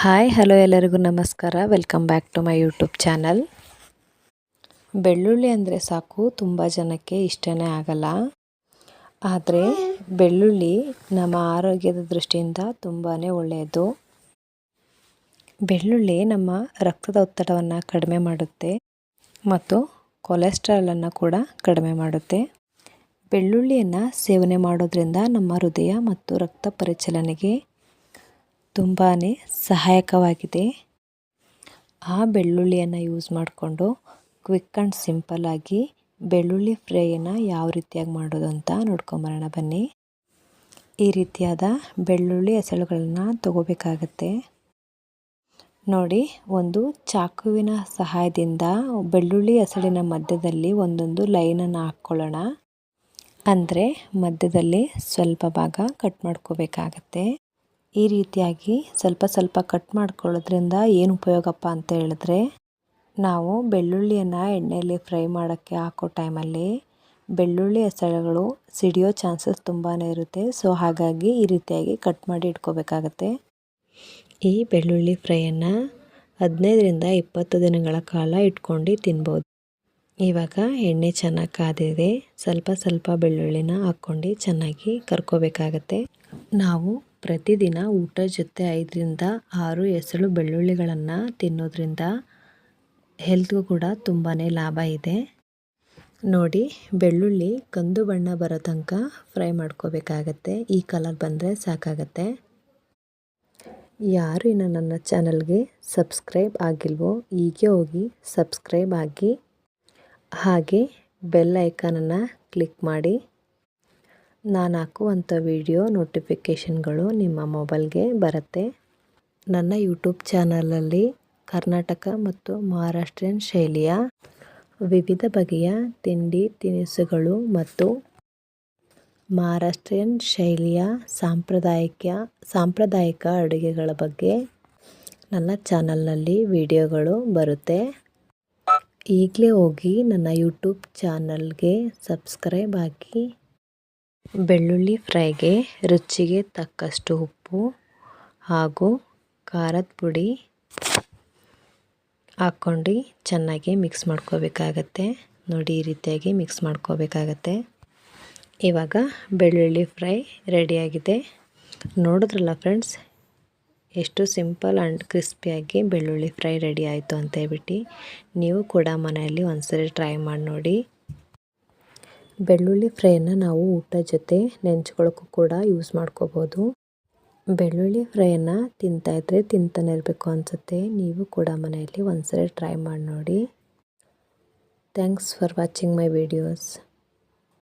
Hi hello ಎಲ್ಲರಿಗೂ ನಮಸ್ಕಾರ. Welcome back to my YouTube channel ಬೆಳ್ಳುಳ್ಳಿ ಅಂದರೆ ಸಾಕು, ತುಂಬ ಜನಕ್ಕೆ ಇಷ್ಟನೇ ಆಗಲ್ಲ. ಆದರೆ ಬೆಳ್ಳುಳ್ಳಿ ನಮ್ಮ ಆರೋಗ್ಯದ ದೃಷ್ಟಿಯಿಂದ ತುಂಬಾ ಒಳ್ಳೆಯದು. ಬೆಳ್ಳುಳ್ಳಿ ನಮ್ಮ ರಕ್ತದ ಒತ್ತಡವನ್ನು ಕಡಿಮೆ ಮಾಡುತ್ತೆ ಮತ್ತು ಕೊಲೆಸ್ಟ್ರಾಲನ್ನು ಕೂಡ ಕಡಿಮೆ ಮಾಡುತ್ತೆ. ಬೆಳ್ಳುಳ್ಳಿಯನ್ನು ಸೇವನೆ ಮಾಡೋದ್ರಿಂದ ನಮ್ಮ ಹೃದಯ ಮತ್ತು ರಕ್ತ ಪರಿಚಲನೆಗೆ ತುಂಬಾ ಸಹಾಯಕವಾಗಿದೆ. ಆ ಬೆಳ್ಳುಳ್ಳಿಯನ್ನು ಯೂಸ್ ಮಾಡಿಕೊಂಡು ಕ್ವಿಕ್ ಆ್ಯಂಡ್ ಸಿಂಪಲ್ಲಾಗಿ ಬೆಳ್ಳುಳ್ಳಿ ಫ್ರೈಯನ್ನು ಯಾವ ರೀತಿಯಾಗಿ ಮಾಡೋದು ಅಂತ ನೋಡ್ಕೊಂಬರೋಣ ಬನ್ನಿ. ಈ ರೀತಿಯಾದ ಬೆಳ್ಳುಳ್ಳಿ ಎಸಳುಗಳನ್ನು ತಗೋಬೇಕಾಗತ್ತೆ. ನೋಡಿ, ಒಂದು ಚಾಕುವಿನ ಸಹಾಯದಿಂದ ಬೆಳ್ಳುಳ್ಳಿ ಎಸಳಿನ ಮಧ್ಯದಲ್ಲಿ ಒಂದೊಂದು ಲೈನನ್ನು ಹಾಕ್ಕೊಳ್ಳೋಣ ಅಂದರೆ ಮಧ್ಯದಲ್ಲಿ ಸ್ವಲ್ಪ ಭಾಗ ಕಟ್ ಮಾಡ್ಕೋಬೇಕಾಗತ್ತೆ. ಈ ರೀತಿಯಾಗಿ ಸ್ವಲ್ಪ ಸ್ವಲ್ಪ ಕಟ್ ಮಾಡ್ಕೊಳ್ಳೋದ್ರಿಂದ ಏನು ಉಪಯೋಗಪ್ಪ ಅಂತ ಹೇಳಿದ್ರೆ, ನಾವು ಬೆಳ್ಳುಳ್ಳಿಯನ್ನು ಎಣ್ಣೆಯಲ್ಲಿ ಫ್ರೈ ಮಾಡೋಕ್ಕೆ ಹಾಕೋ ಟೈಮಲ್ಲಿ ಬೆಳ್ಳುಳ್ಳಿ ಹೆಸರುಗಳು ಸಿಡಿಯೋ ಚಾನ್ಸಸ್ ತುಂಬಾ ಇರುತ್ತೆ. ಸೊ, ಹಾಗಾಗಿ ಈ ರೀತಿಯಾಗಿ ಕಟ್ ಮಾಡಿ ಇಟ್ಕೋಬೇಕಾಗತ್ತೆ. ಈ ಬೆಳ್ಳುಳ್ಳಿ ಫ್ರೈಯನ್ನು ಹದಿನೈದರಿಂದ ಇಪ್ಪತ್ತು ದಿನಗಳ ಕಾಲ ಇಟ್ಕೊಂಡು ತಿನ್ಬೋದು. ಇವಾಗ ಎಣ್ಣೆ ಚೆನ್ನಾಗಿ ಕಾದಿದೆ. ಸ್ವಲ್ಪ ಸ್ವಲ್ಪ ಬೆಳ್ಳುಳ್ಳಿನ ಹಾಕ್ಕೊಂಡು ಚೆನ್ನಾಗಿ ಕರ್ಕೋಬೇಕಾಗತ್ತೆ. ನಾವು ಪ್ರತಿದಿನ ಊಟ ಜೊತೆ ಐದರಿಂದ ಆರು ಎಸಳು ಬೆಳ್ಳುಳ್ಳಿಗಳನ್ನು ತಿನ್ನೋದ್ರಿಂದ ಹೆಲ್ತ್ಗೂ ಕೂಡ ತುಂಬಾ ಲಾಭ ಇದೆ. ನೋಡಿ, ಬೆಳ್ಳುಳ್ಳಿ ಕಂದು ಬಣ್ಣ ಬರೋ ತನಕ ಫ್ರೈ ಮಾಡ್ಕೋಬೇಕಾಗತ್ತೆ. ಈ ಕಲರ್ ಬಂದರೆ ಸಾಕಾಗತ್ತೆ. ಯಾರು ಇನ್ನು ನನ್ನ ಚಾನಲ್ಗೆ ಸಬ್ಸ್ಕ್ರೈಬ್ ಆಗಿಲ್ವೋ, ಹೀಗೆ ಹೋಗಿ ಸಬ್ಸ್ಕ್ರೈಬ್ ಆಗಿ ಹಾಗೆ ಬೆಲ್ ಐಕಾನನ್ನು ಕ್ಲಿಕ್ ಮಾಡಿ. ನಾನು ಹಾಕುವಂಥ ವಿಡಿಯೋ ನೋಟಿಫಿಕೇಷನ್ಗಳು ನಿಮ್ಮ ಮೊಬೈಲ್ಗೆ ಬರುತ್ತೆ. ನನ್ನ ಯೂಟ್ಯೂಬ್ ಚಾನಲಲ್ಲಿ ಕರ್ನಾಟಕ ಮತ್ತು ಮಹಾರಾಷ್ಟ್ರೀಯನ್ ಶೈಲಿಯ ವಿವಿಧ ಬಗೆಯ ತಿಂಡಿ ತಿನಿಸುಗಳು ಮತ್ತು ಮಹಾರಾಷ್ಟ್ರೀಯನ್ ಶೈಲಿಯ ಸಾಂಪ್ರದಾಯಿಕ ಸಾಂಪ್ರದಾಯಿಕ ಅಡುಗೆಗಳ ಬಗ್ಗೆ ನನ್ನ ಚಾನಲ್ನಲ್ಲಿ ವಿಡಿಯೋಗಳು ಬರುತ್ತೆ. ಈಗಲೇ ಹೋಗಿ ನನ್ನ ಯೂಟ್ಯೂಬ್ ಚಾನಲ್ಗೆ ಸಬ್ಸ್ಕ್ರೈಬ್ ಆಗಿ ಬೆಳ್ಳುಳ್ಳಿ ಫ್ರೈಗೆ ರುಚಿಗೆ ತಕ್ಕಷ್ಟು ಉಪ್ಪು ಹಾಗೂ ಖಾರದ ಪುಡಿ ಹಾಕ್ಕೊಂಡು ಚೆನ್ನಾಗಿ ಮಿಕ್ಸ್ ಮಾಡ್ಕೋಬೇಕಾಗತ್ತೆ. ನೋಡಿ, ಈ ರೀತಿಯಾಗಿ ಮಿಕ್ಸ್ ಮಾಡ್ಕೋಬೇಕಾಗತ್ತೆ. ಇವಾಗ ಬೆಳ್ಳುಳ್ಳಿ ಫ್ರೈ ರೆಡಿಯಾಗಿದೆ ನೋಡಿದ್ರಲ್ಲ ಫ್ರೆಂಡ್ಸ್, ಎಷ್ಟು ಸಿಂಪಲ್ ಆ್ಯಂಡ್ ಕ್ರಿಸ್ಪಿಯಾಗಿ ಬೆಳ್ಳುಳ್ಳಿ ಫ್ರೈ ರೆಡಿ ಆಯಿತು ಅಂತ ಹೇಳ್ಬಿಟ್ಟು ನೀವು ಕೂಡ ಮನೆಯಲ್ಲಿ ಒಂದ್ಸರಿ ಟ್ರೈ ಮಾಡಿ ನೋಡಿ. ಬೆಳ್ಳುಳ್ಳಿ ಫ್ರೈನ ನಾವು ಊಟ ಜೊತೆ ನೆಂಚ್ಕೊಳ್ಳೋಕ್ಕೂ ಕೂಡ ಯೂಸ್ ಮಾಡ್ಕೋಬೋದು. ಬೆಳ್ಳುಳ್ಳಿ ಫ್ರೈಯನ್ನು ತಿಂತಾಯಿದ್ರೆ ತಿಂತಾನೆ ಇರಬೇಕು ಅನಿಸುತ್ತೆ. ನೀವು ಕೂಡ ಮನೆಯಲ್ಲಿ ಒಂದ್ಸರಿ ಟ್ರೈ ಮಾಡಿ ನೋಡಿ. Thanks for watching my videos